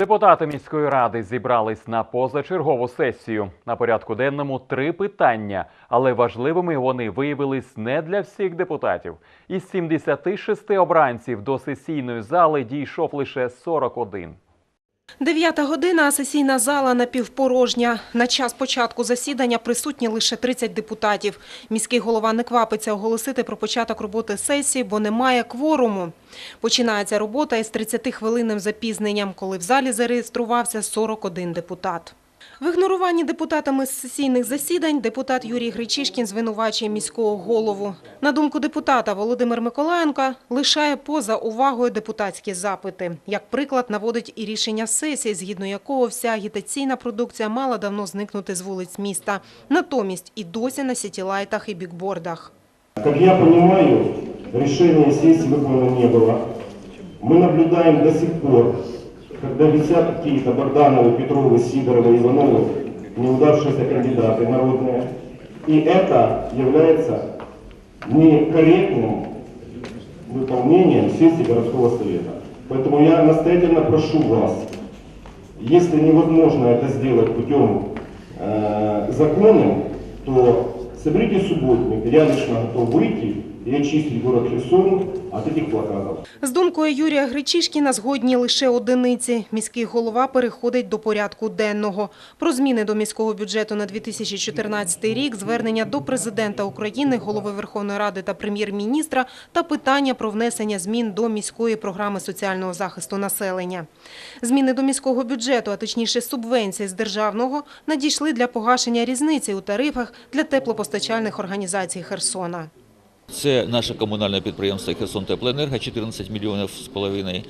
Депутати міської ради зібрались на позачергову сесію. На порядку денному три питання, але важливими вони виявились не для всіх депутатів. Із 76 обранців до сесійної зали дійшов лише 41. Дев'ята година, сесійна зала напівпорожня. На час початку засідання присутні лише 30 депутатів. Міський голова не квапиться оголосити про початок роботи сесії, бо немає кворуму. Починається робота із 30-хвилинним запізненням, коли в залі зареєструвався 41 депутат. В ігноруванні депутатами з сесійних засідань депутат Юрій Гречишкін звинувачує міського голову. На думку депутата, Володимир Миколаєнко лишає поза увагою депутатські запити. Як приклад наводить і рішення сесії, згідно якого вся агітаційна продукція мала давно зникнути з вулиць міста. Натомість і досі на сітілайтах і бікбордах. Как я понимаю, решения сессии выполнено не было. Мы наблюдаем до сих пор, когда висят какие-то Богдановы, Петровы, Сидоровы, Ивановы, неудавшиеся кандидаты народные. И это является некорректным выполнением сессии городского совета. Поэтому я настоятельно прошу вас, если невозможно это сделать путем э, законным, то соберите субботник, лично готов выйти и очистить город лесом от этих плакатов. З думкою Юрія Гречишкіна згодні лише одиниці. Міський голова переходить до порядку денного. Про зміни до міського бюджету на 2014 рік, звернення до президента України, голови Верховної Ради та прем'єр-міністра та питання про внесення змін до міської програми соціального захисту населення. Зміни до міського бюджету, а точніше субвенції з державного, надійшли для погашення різниці у тарифах для теплопостачальних організацій Херсона. Це наше комунальне підприємство Херсон Теплоенерго, 14 мільйонів з половиною,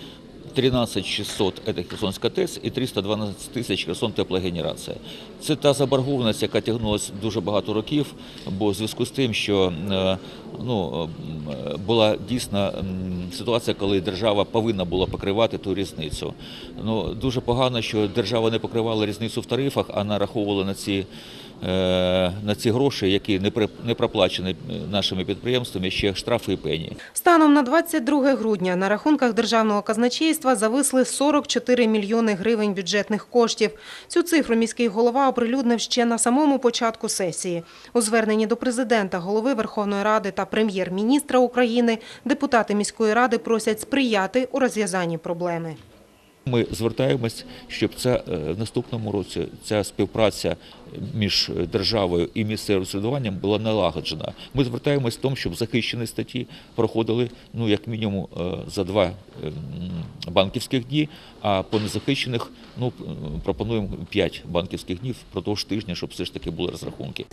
13 600 – це Херсонська ТЕС і 312 тисяч Херсон Теплогенерація. Це та заборгованість, яка тягнулася дуже багато років, бо в зв'язку з тим, що е, ну, була дійсна ситуація, коли держава повинна була покривати ту різницю. Ну, дуже погано, що держава не покривала різницю в тарифах, а нараховувала на ці на ці гроші, які не проплачені нашими підприємствами, ще штрафи і пені. Станом на 22 грудня на рахунках державного казначейства зависли 44 мільйони гривень бюджетних коштів. Цю цифру міський голова оприлюднив ще на самому початку сесії. У зверненні до президента, голови Верховної Ради та прем'єр-міністра України депутати міської ради просять сприяти у розв'язанні проблеми. Ми звертаємось, щоб ця е, в наступному році ця співпраця між державою і місцевим самоврядуванням була налагоджена. Ми звертаємось в тому, щоб захищені статті проходили ну як мінімум е, за два е, банківських дні, а по незахищених ну пропонуємо п'ять банківських днів впродовж тижня, щоб все ж таки були розрахунки.